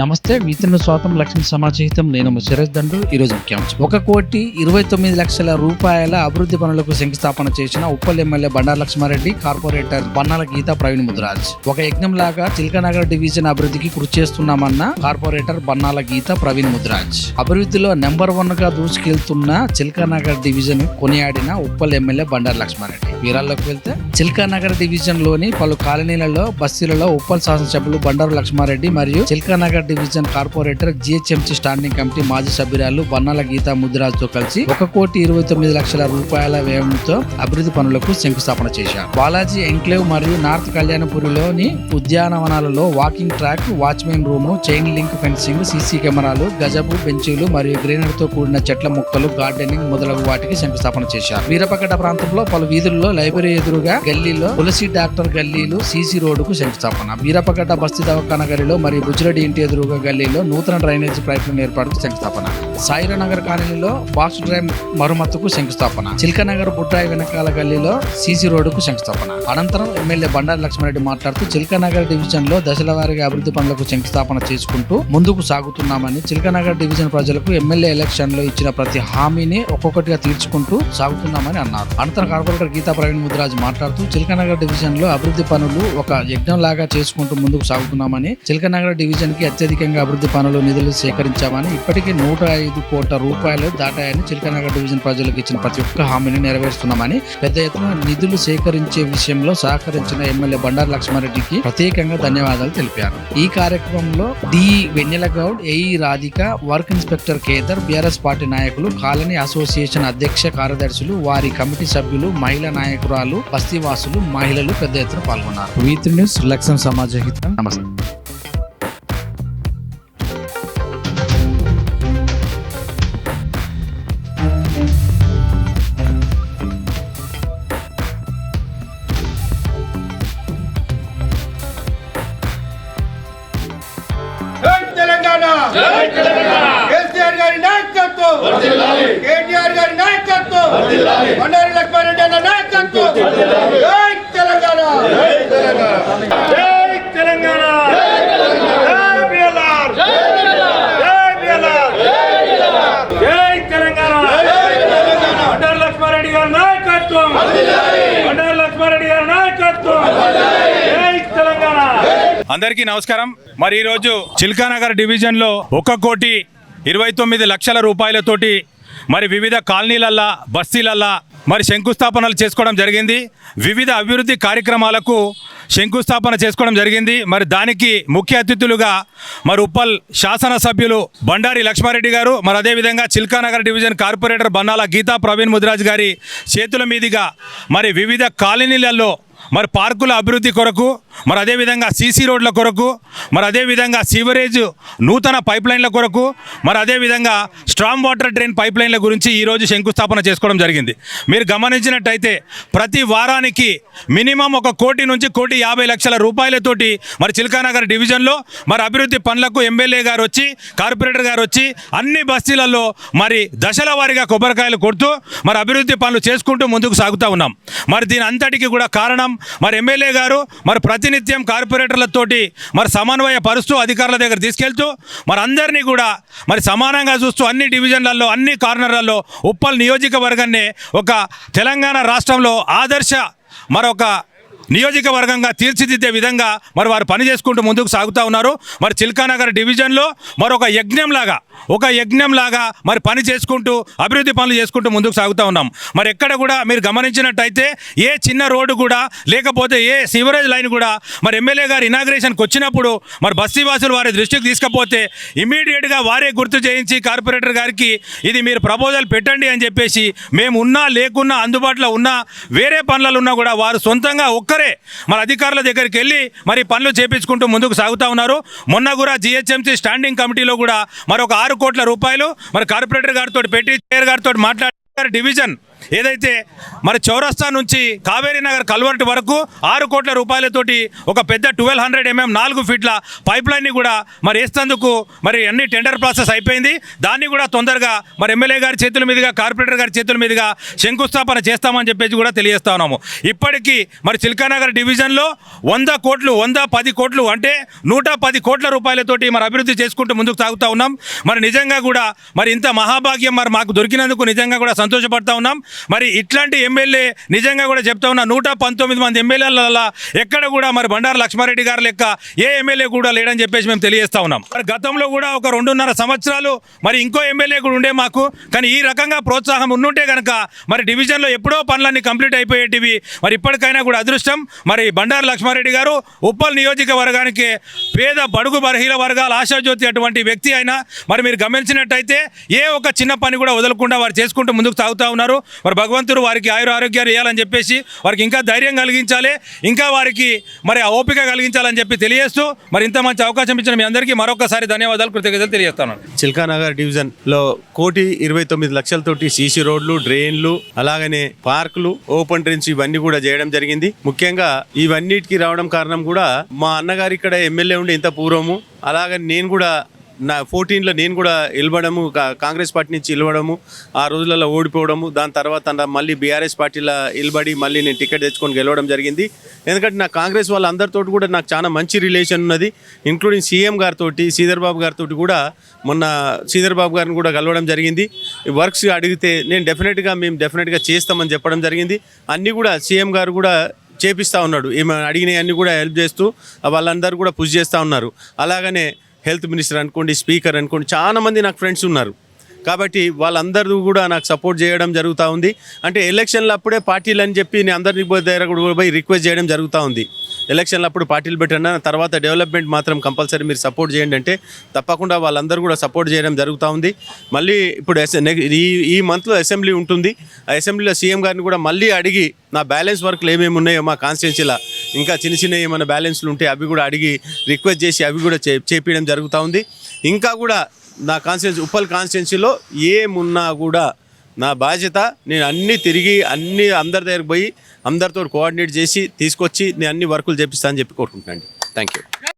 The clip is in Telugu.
నమస్తే వీతిన స్వాతం లక్ష్మి సమాజహితం నేను శరత్ దండు ఈరోజు ముఖ్యాంశం. ఒక కోటి ఇరవై తొమ్మిది లక్షల రూపాయల అభివృద్ధి పనులకు శంకుస్థాపన చేసిన ఉప్పల్ ఎమ్మెల్యే బండారు లక్ష్మారెడ్డి కార్పొరేటర్ బన్నాల గీత ప్రవీణ్ ముద్రాజ్. ఒక యజ్ఞం లాగా చిల్కనగర్ డివిజన్ అభివృద్ధికి కృషి చేస్తున్నామన్న కార్పొరేటర్ బన్నాల గీత ప్రవీణ్ ముద్రాజ్. అభివృద్ధిలో నెంబర్ వన్గా దూసుకెళ్తున్న చిల్కానగర్ డివిజన్ కొనియాడిన ఉప్పల్ ఎమ్మెల్యే బండారు లక్ష్మారెడ్డి. వీరాల్లోకి వెళ్తే చిల్కానగర్ డివిజన్లోని పలు కాలనీలలో బస్తీలలో ఉప్పల్ శాసనసభ్యులు బండారు లక్ష్మారెడ్డి మరియు Chilkanagar division corporator GHMC standing committee మాజీ సభ్యురాలు బన్నాల గీతా ముద్రాజుతో కలిసి ఒక కోటి ఇరవై తొమ్మిది లక్షల రూపాయల వ్యయంతో అభివృద్ధి పనులకు శంకుస్థాపన చేశారు. బాలాజీ ఎంక్లేవ్ మరియు నార్త్ కళ్యాణపురిలోని ఉద్యానవనాలలో walking track watchman room chain link fencing CC కెమెరాలు గజబు బెంచీలు మరియు గ్రీనరీ తో కూడిన చెట్ల మొక్కలు గార్డెనింగ్ మొదలగు వాటికి శంకుస్థాపన చేశారు. వీరపకట ప్రాంతంలో పలు వీధుల్లో లైబ్రరీ ఎదురుగా గల్లీలో తులసి డాక్టర్ గల్లీలు సీసీ రోడ్డుకు శంకుస్థాపన. వీరపకట బస్తీ దవాఖాన గల్లీలో మరియు బుజ్జిరెడ్డి ఇంటి ఎదురుగా గల్లీలో నూతన డ్రైనేజీ ప్రయత్నం ఏర్పాటుకు శంకుస్థాపన. సాయిరానగర్ కాలనీలో ఫాస్ట్ డ్రైవ్ మరమ్మతుకు శంకుస్థాపన. చిల్కనగర్ బుట్రాయి వెనకాల గల్లీలో సీసీ రోడ్డుకు శంకుస్థాపన. అనంతరం ఎమ్మెల్యే బండారు లక్ష్మారెడ్డి మాట్లాడుతూ చిల్కనగర్ డివిజన్లో దశల వారీగా అభివృద్ధి పనులకు శంకుస్థాపన చేసుకుంటూ ముందుకు సాగుతున్నామని చిల్కనగర్ డివిజన్ ప్రజలకు ఎమ్మెల్యే ఎలక్షన్లో ఇచ్చిన ప్రతి హామీని ఒక్కొక్కటిగా తీర్చుకుంటూ సాగుతున్నామని అన్నారు. అనంతరం కార్పొరేటర్ గీతా ప్రవీణ్ ముద్రాజ్ మాట్లాడుతూ చిలకనగర్ డివిజన్లో అభివృద్ధి పనులు ఒక యజ్ఞం లాగా చేసుకుంటూ ముందుకు సాగుతున్నామని చిలకనగర్ డివిజన్కి అత్యధికంగా అభివృద్ధి పనులు నిధులు సేకరించామని ఇప్పటికీ నూట ఐదు కోట్ల రూపాయలు దాటాయని చిలకనగర్ డివిజన్ ప్రజలకు ఇచ్చిన ప్రతి ఒక్క హామీని నెరవేరుస్తున్నామని పెద్ద ఎత్తున నిధులు సేకరించే విషయంలో సహకరించిన ఎమ్మెల్యే బండారు లక్ష్మారెడ్డికి ప్రత్యేకంగా ధన్యవాదాలు తెలిపారు. ఈ కార్యక్రమంలో D. Vennela Goud AE Radhika work inspector Kedar BRS party నాయకులు కాలనీ అసోసియేషన్ అధ్యక్ష కార్యదర్శులు వారి కమిటీ సభ్యులు మహిళా నాయకురాలు బస్తీవాసులు మహిళలు పెద్ద ఎత్తున పాల్గొన్నారు. వీతి న్యూస్ లక్ష్మణ్ సమాజ హితం. నమస్తే. అందరికీ నమస్కారం. మరి ఈరోజు చిల్కానగర్ డివిజన్లో ఒక కోటి ఇరవై తొమ్మిది లక్షల రూపాయలతోటి మరి వివిధ కాలనీలల్లా బస్తీలల్లా మరి శంకుస్థాపనలు చేసుకోవడం జరిగింది. వివిధ అభివృద్ధి కార్యక్రమాలకు శంకుస్థాపన చేసుకోవడం జరిగింది. మరి దానికి ముఖ్య అతిథులుగా మరి ఉప్పల్ శాసనసభ్యులు బండారి లక్ష్మారెడ్డి గారు మరి అదేవిధంగా చిల్కానగర్ డివిజన్ కార్పొరేటర్ బన్నాల గీతా ప్రవీణ్ ముదిరాజ్ గారి చేతుల మీదుగా మరి వివిధ కాలనీలలో మరి పార్కుల అభివృద్ధి కొరకు మరి అదేవిధంగా సీసీ రోడ్ల కొరకు మరి అదేవిధంగా సీవరేజ్ నూతన పైప్ లైన్ల కొరకు మరి అదేవిధంగా స్ట్రాంగ్ వాటర్ డ్రైన్ పైప్ లైన్ల గురించి ఈరోజు శంకుస్థాపన చేసుకోవడం జరిగింది. మీరు గమనించినట్టయితే ప్రతి వారానికి మినిమం ఒక కోటి నుంచి కోటి యాభై లక్షల రూపాయలతోటి మరి చిల్కానగర్ డివిజన్లో మరి అభివృద్ధి పనులకు ఎమ్మెల్యే గారు వచ్చి కార్పొరేటర్ గారు వచ్చి అన్ని బస్తీలలో మరి దశల వారీగా కొబ్బరికాయలు కొడుతూ మరి అభివృద్ధి పనులు చేసుకుంటూ ముందుకు సాగుతూ ఉన్నాం. మరి దీని అంతటికి కూడా కారణం మరి ఎమ్మెల్యే గారు మరి ప్రతినిత్యం కార్పొరేటర్లతోటి మరి సమన్వయ పరుస్తూ అధికారుల దగ్గర తీసుకెళ్తూ మరి అందరినీ కూడా మరి సమానంగా చూస్తూ అన్ని డివిజన్లలో అన్ని కార్నర్లలో ఉప్పల్ నియోజకవర్గాన్ని ఒక తెలంగాణ రాష్ట్రంలో ఆదర్శ మరొక నియోజకవర్గంగా తీర్చిదిద్దే విధంగా మరి వారు పని చేసుకుంటూ ముందుకు సాగుతూ ఉన్నారు. మరి చిల్కానగర్ డివిజన్లో మరొక యజ్ఞంలాగా ఒక యజ్ఞంలాగా మరి పని చేసుకుంటూ అభివృద్ధి పనులు చేసుకుంటూ ముందుకు సాగుతూ ఉన్నాం. మరి ఎక్కడ కూడా మీరు గమనించినట్టయితే ఏ చిన్న రోడ్డు కూడా లేకపోతే ఏ సివరేజ్ లైన్ కూడా మరి ఎమ్మెల్యే గారు ఇనాగ్రేషన్కి వచ్చినప్పుడు మరి బస్తీవాసులు వారి దృష్టికి తీసుకపోతే ఇమీడియట్గా వారే గుర్తు చేయించి కార్పొరేటర్ గారికి ఇది మీరు ప్రపోజల్ పెట్టండి అని చెప్పేసి మేము ఉన్నా లేకున్నా అందుబాటులో ఉన్నా వేరే పనులలో ఉన్నా కూడా వారు సొంతంగా ఒక్కరు మన అధికారుల దగ్గరికి వెళ్ళి మరి పనులు చేపించుకుంటూ ముందుకు సాగుతూ ఉన్నారు. మొన్న కూడా జిహెచ్ఎంసీ స్టాండింగ్ కమిటీలో కూడా మరి ఒక ఆరు కోట్ల రూపాయలు మరి కార్పొరేటర్ గారితో పెట్టి చైర్ గారితో మాట్లాడారు డివిజన్. ఏదైతే మరి చౌరస్తా నుంచి కావేరీ నగర్ కల్వర్ట్ వరకు ఆరు కోట్ల రూపాయలతోటి ఒక పెద్ద ట్వెల్వ్ హండ్రెడ్ ఎంఎం నాలుగు ఫీట్ల పైప్ లైన్ని కూడా మరి వేస్తేందుకు మరి అన్ని టెండర్ ప్రాసెస్ అయిపోయింది. దాన్ని కూడా తొందరగా మరి ఎమ్మెల్యే గారి చేతుల మీదుగా కార్పొరేటర్ గారి చేతుల మీదుగా శంకుస్థాపన చేస్తామని చెప్పేసి కూడా తెలియజేస్తా ఉన్నాము. ఇప్పటికీ మరి చిల్కానగర్ డివిజన్లో వంద కోట్లు వంద పది కోట్లు అంటే నూట పది కోట్ల రూపాయలతోటి మరి అభివృద్ధి చేసుకుంటూ ముందుకు సాగుతూ ఉన్నాం. మరి నిజంగా కూడా మరి ఇంత మహాభాగ్యం మరి మాకు దొరికినందుకు నిజంగా కూడా సంతోషపడతా ఉన్నాం. మరి ఇట్లాంటి ఎమ్మెల్యే నిజంగా కూడా చెప్తా ఉన్న నూట పంతొమ్మిది మంది ఎమ్మెల్యేల ఎక్కడ కూడా మరి బండారు లక్ష్మారెడ్డి గారు లెక్క ఏ ఎమ్మెల్యే కూడా లేడని చెప్పేసి మేము తెలియజేస్తా ఉన్నాం. మరి గతంలో కూడా ఒక రెండున్నర సంవత్సరాలు మరి ఇంకో ఎమ్మెల్యే కూడా ఉండే మాకు కానీ ఈ రకంగా ప్రోత్సాహం ఉన్నుంటే కనుక మరి డివిజన్లో ఎప్పుడో పనులన్నీ కంప్లీట్ అయిపోయేటివి. మరి ఇప్పటికైనా కూడా అదృష్టం మరి బండారు లక్ష్మారెడ్డి గారు ఉప్పల్ నియోజకవర్గానికి పేద బడుగు బలహీన వర్గాల ఆశాజ్యోతి అటువంటి వ్యక్తి అయినా మరి మీరు గమనించినట్టయితే ఏ ఒక చిన్న పని కూడా వదలకుండా వారు చేసుకుంటూ ముందుకు సాగుతూ ఉన్నారు. మరి భగవంతుడు వారికి ఆయుర ఆరోగ్యాలు ఇవ్వాలని చెప్పేసి వారికి ఇంకా ధైర్యం కలిగించాలి ఇంకా వారికి మరి ఆ ఓపిక కలిగించాలని చెప్పి తెలియజేస్తూ మరి ఇంత మంచి అవకాశం ఇచ్చిన మీ అందరికీ మరొకసారి ధన్యవాదాలు కృతజ్ఞతలు తెలియజేస్తాను. చిల్కానగర్ డివిజన్లో కోటి ఇరవై తొమ్మిది లక్షలతోటి సీసీ రోడ్లు డ్రైన్లు అలాగనే పార్కులు ఓపెన్ డ్రైన్స్ ఇవన్నీ కూడా చేయడం జరిగింది. ముఖ్యంగా ఇవన్నిటికి రావడం కారణం కూడా మా అన్నగారు ఇక్కడ ఎమ్మెల్యే ఉండే ఇంత పూర్వము. అలాగని నేను కూడా నా ఫోర్టీన్లో నేను కూడా నిలబడము కాంగ్రెస్ పార్టీ నుంచి నిలబడము ఆ రోజులలో ఓడిపోవడము దాని తర్వాత మళ్ళీ బీఆర్ఎస్ పార్టీలో నిలబడి మళ్ళీ నేను టికెట్ తెచ్చుకొని గెలవడం జరిగింది. ఎందుకంటే నా కాంగ్రెస్ వాళ్ళందరితో కూడా నాకు చాలా మంచి రిలేషన్ ఉన్నది. ఇంక్లూడింగ్ సీఎం గారితో శ్రీధర్ బాబు గారితో కూడా మొన్న శ్రీధర్ బాబు గారిని కూడా కలవడం జరిగింది. వర్క్స్ అడిగితే నేను డెఫినెట్గా మేము డెఫినెట్గా చేస్తామని చెప్పడం జరిగింది. అన్నీ కూడా సీఎం గారు కూడా చేపిస్తూ ఉన్నాడు. ఏమైనా అడిగినవన్నీ కూడా హెల్ప్ చేస్తూ వాళ్ళందరూ కూడా పుష్ చేస్తూ ఉన్నారు. అలాగనే హెల్త్ మినిస్టర్ అనుకోండి స్పీకర్ అనుకోండి చాలామంది నాకు ఫ్రెండ్స్ ఉన్నారు. కాబట్టి వాళ్ళందరూ కూడా నాకు సపోర్ట్ చేయడం జరుగుతూ ఉంది. అంటే ఎలక్షన్లు అప్పుడే పార్టీలు అని చెప్పి నేను అందరినీ దగ్గర కూడా పోయి రిక్వెస్ట్ చేయడం జరుగుతూ ఉంది. ఎలక్షన్లు అప్పుడు పార్టీలు పెట్టండి తర్వాత డెవలప్మెంట్ మాత్రం కంపల్సరీ మీరు సపోర్ట్ చేయండి అంటే తప్పకుండా వాళ్ళందరూ కూడా సపోర్ట్ చేయడం జరుగుతూ ఉంది. మళ్ళీ ఇప్పుడు ఎస్- ఈ ఈ మంత్లో అసెంబ్లీ ఉంటుంది. ఆ అసెంబ్లీలో సీఎం గారిని కూడా మళ్ళీ అడిగి నా బ్యాలెన్స్ వర్క్లు ఏమేమి ఉన్నాయో మా కాన్స్టిట్యున్సీలో ఇంకా చిన్న చిన్న ఏమైనా బ్యాలెన్స్లు ఉంటే అవి కూడా అడిగి రిక్వెస్ట్ చేసి అవి కూడా చే చేపించడం జరుగుతూ ఉంది. ఇంకా కూడా నా కాన్స్టిట్యున్సీ ఉప్పల్ కాన్స్టిట్యున్సీలో ఏమున్నా కూడా నా బాధ్యత నేను అన్నీ తిరిగి అన్ని అందరి దగ్గరికి పోయి అందరితో కోఆర్డినేట్ చేసి తీసుకొచ్చి నేను అన్ని వర్కులు చేపిస్తానని చెప్పి కోరుకుంటున్నాను థ్యాంక్ యూ